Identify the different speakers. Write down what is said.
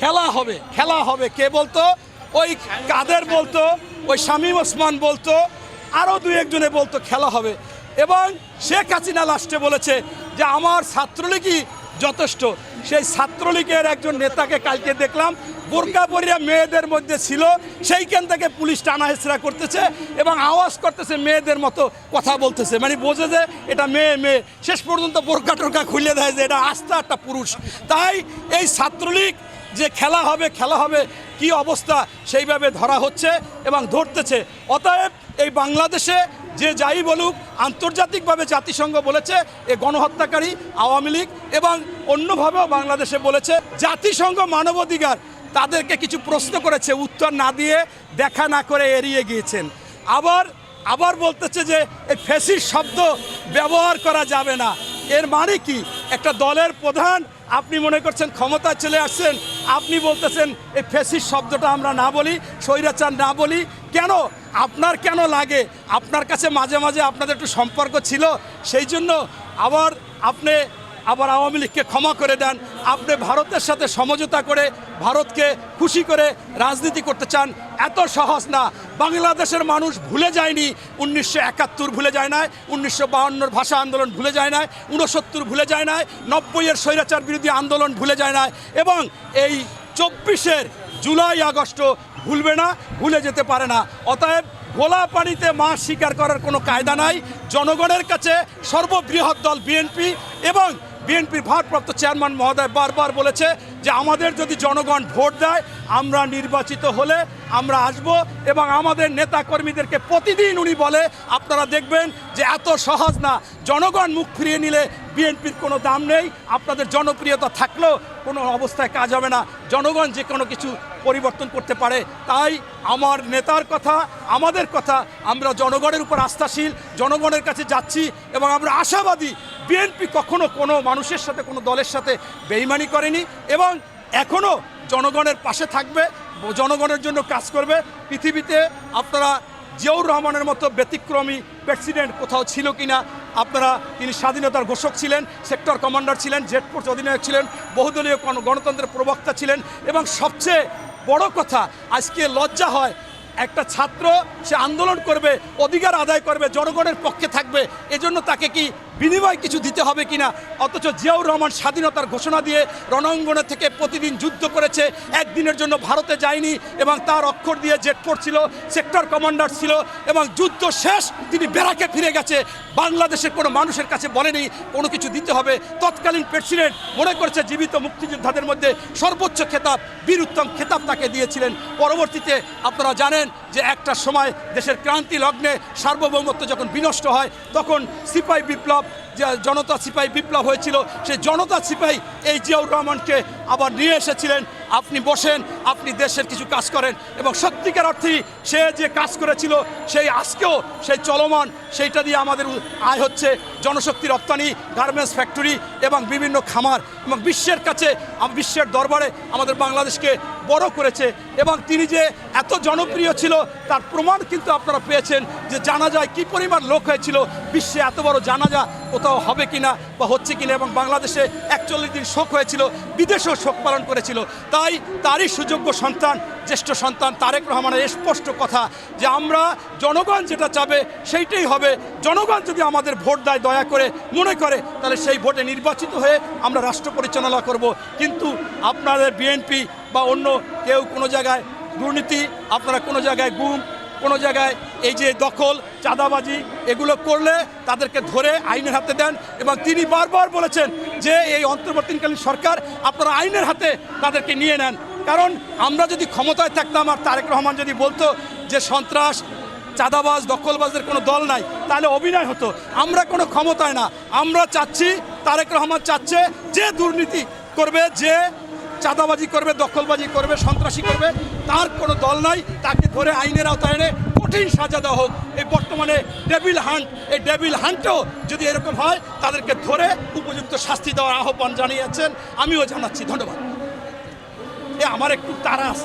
Speaker 1: খেলা হবে খেলা হবে। কে বলতো? ওই কাদের বলতো? ওই শামীম ওসমান বলতো? আরও দু একজনে বলতো খেলা হবে। এবং শেখ হাসিনা লাস্টে বলেছে যে, আমার ছাত্রলীগই যথেষ্ট। সেই ছাত্রলীগের একজন নেতাকে কালকে দেখলাম, বোরকা পরিয়া মেয়েদের মধ্যে ছিল। সেইখান থেকে পুলিশ টানা হেঁচড়া করতেছে এবং আওয়াজ করতেছে, মেয়েদের মতো কথা বলতেছে। মানে বোঝে যে, এটা মেয়ে মেয়ে। শেষ পর্যন্ত বোরকা টোরকা খুলে দেয় যে, এটা আস্থা একটা পুরুষ। তাই এই ছাত্রলীগ যে খেলা হবে খেলা হবে, কি অবস্থা সেইভাবে ধরা হচ্ছে এবং ধরতেছে। অতএব এই বাংলাদেশে যে যাই বলুক, আন্তর্জাতিকভাবে জাতিসংঘ বলেছে এ গণহত্যাকারী, আওয়ামী লীগ এবং অন্যভাবেও বাংলাদেশে বলেছে জাতিসংঘ মানবাধিকার। তাদেরকে কিছু প্রশ্ন করেছে, উত্তর না দিয়ে দেখা না করে এড়িয়ে গিয়েছেন। আবার আবার বলতেছে যে এই ফেসির শব্দ ব্যবহার করা যাবে না। এর মানে কি? একটা দলের প্রধান আপনি মনে করছেন ক্ষমতায় চলে আসছেন, আপনি বলতেছেন এই ফেসির শব্দটা আমরা না বলি, স্বৈরাচার না বলি। কেন? আপনার কেন লাগে? আপনার কাছে মাঝে মাঝে আপনাদের একটু সম্পর্ক ছিল, সেই জন্য আবার আপনি আবার আওয়ামী লীগকে ক্ষমা করে দেন। আপনি ভারতের সাথে সমঝোতা করে, ভারতকে খুশি করে রাজনীতি করতে চান, এত সহজ না। বাংলাদেশের মানুষ ভুলে যায়নি, উনিশশো একাত্তর ভুলে যায় নাই, উনিশশো বাহান্নর ভাষা আন্দোলন ভুলে যায় নাই উনসত্তর ভুলে যায় নাই, নব্বইয়ের স্বৈরাচার বিরোধী আন্দোলন ভুলে যায় নাই এবং এই চব্বিশের জুলাই, আগস্ট ভুলবে না, ভুলে যেতে পারে না। অতএব গোলা পানিতে মাছ শিকার করার কোনো কায়দা নাই। জনগণের কাছে সর্ববৃহৎ দল বিএনপি এবং বিএনপির ভারপ্রাপ্ত চেয়ারম্যান মহোদয় বারবার বলেছে যে আমাদের যদি জনগণ ভোট দেয়, আমরা নির্বাচিত হলে আমরা আসব এবং আমাদের নেতা কর্মীদেরকে প্রতিদিন উনি বলে, আপনারা দেখবেন যে এত সহজ না। জনগণ মুখ ফিরিয়ে নিলে বিএনপির কোনো দাম নেই, আপনাদের জনপ্রিয়তা থাকলেও কোনো অবস্থায় কাজ হবে না। জনগণ যে কোনো কিছু পরিবর্তন করতে পারে, তাই আমার নেতার কথা, আমাদের কথা, আমরা জনগণের উপর আস্থাশীল, জনগণের কাছে যাচ্ছি এবং আমরা আশাবাদী বিএনপি কখনো কোনো মানুষের সাথে, কোনো দলের সাথে বেইমানি করেনি এবং এখনও জনগণের পাশে থাকবে, জনগণের জন্য কাজ করবে। পৃথিবীতে আপনারা জিয়াউর রহমানের মতো ব্যতিক্রমী প্রেসিডেন্ট কোথাও ছিল কিনা, আপনারা তিনি স্বাধীনতার ঘোষক ছিলেন, সেক্টর কমান্ডার ছিলেন জেট ফোর্স অধিনায়ক ছিলেন, বহুদলীয় গণ- গণতন্ত্রের প্রবক্তা ছিলেন এবং সবচেয়ে বড় কথা, আজকে লজ্জা হয়, একটা ছাত্র সে আন্দোলন করবে, অধিকার আদায় করবে, জনগণের পক্ষে থাকবে, এজন্য তাকে কি বিনিময় কিছু দিতে হবে কিনা? অথচ জিয়াউর রহমান স্বাধীনতার ঘোষণা দিয়ে রণাঙ্গনে থেকে প্রতিদিন যুদ্ধ করেছে, একদিনের জন্য ভারতে যায়নি এবং তার অক্ষর দিয়ে জেট ছিল, সেক্টর কমান্ডার ছিল এবং যুদ্ধ শেষ, তিনি বেড়াকে ফিরে গেছে। বাংলাদেশের কোনো মানুষের কাছে বলেনি কোনো কিছু দিতে হবে। তৎকালীন প্রেসিডেন্ট মনে করছে জীবিত মুক্তিযোদ্ধাদের মধ্যে সর্বোচ্চ খেতাব বীর উত্তম খেতাব তাকে দিয়েছিলেন। পরবর্তীতে আপনারা জানেন যে একটা সময় দেশের ক্রান্তি লগ্নে সার্বভৌমত্ব যখন বিনষ্ট হয়, তখন সিপাই বিপ্লব যে জনতা সিপাই বিপ্লব হয়েছিল, সেই জনতা সিপাই এই জিয়াউর রহমানকে আবার নিয়ে এসেছিলেন। আপনি বসেন, আপনি দেশের কিছু কাজ করেন এবং সত্যিকার অর্থেই সে যে কাজ করেছিল, সেই আজকেও সেই চলমান, সেইটা দিয়ে আমাদের আয় হচ্ছে। জনশক্তি রপ্তানি, গার্মেন্টস ফ্যাক্টরি এবং বিভিন্ন খামার এবং বিশ্বের কাছে বিশ্বের দরবারে আমাদের বাংলাদেশকে বড় করেছে এবং তিনি যে এত জনপ্রিয় ছিল, তার প্রমাণ কিন্তু আপনারা পেয়েছেন যে জানা যায় কী পরিমাণ লোক হয়েছিল, বিশ্বে এত বড় জানাজা কোথাও হবে কিনা বা হচ্ছে কিনা এবং বাংলাদেশে একচল্লিশ দিন শোক হয়েছিল, বিদেশেও শোক পালন করেছিল। তাই তারই সুযোগ্য সন্তান, জ্যেষ্ঠ সন্তান তারেক রহমানের স্পষ্ট কথা যে আমরা জনগণ যেটা চাবে সেইটাই হবে। জনগণ যদি আমাদের ভোট দেয় দয়া করে মনে করে, তাহলে সেই ভোটে নির্বাচিত হয়ে আমরা রাষ্ট্র পরিচালনা করব। কিন্তু আপনাদের বিএনপি বা অন্য কেউ কোনো জায়গায় দুর্নীতি, আপনারা কোনো জায়গায় গুম, কোনো জায়গায় এই যে দখল, চাঁদাবাজি, এগুলো করলে তাদেরকে ধরে আইনের হাতে দেন এবং তিনি বারবার বলেছেন যে এই অন্তর্বর্তীকালীন সরকার আপনারা আইনের হাতে তাদেরকে নিয়ে নেন। কারণ আমরা যদি ক্ষমতায় থাকতাম আর তারেক রহমান যদি বলতো যে সন্ত্রাস, চাঁদাবাজ, দখলবাজদের কোনো দল নাই, তাহলে অভিনয় হতো। আমরা কোনো ক্ষমতায় না। আমরা চাচ্ছি, তারেক রহমান চাচ্ছে যে দুর্নীতি করবে, যে চাঁদাবাজি করবে, দখলবাজি করবে, সন্ত্রাসী করবে, তার কোনো দল নাই। তাকে ধরে আইনের আওতায় এনে কঠিন সাজা দেওয়া হোক। এই বর্তমানে ডেবিল হান্ট, এই ডেবিল হান্টও যদি এরকম হয়, তাদেরকে ধরে উপযুক্ত শাস্তি দেওয়ার আহ্বান জানিয়েছেন। আমিও জানাচ্ছি, ধন্যবাদ। এ, আমার একটু তারা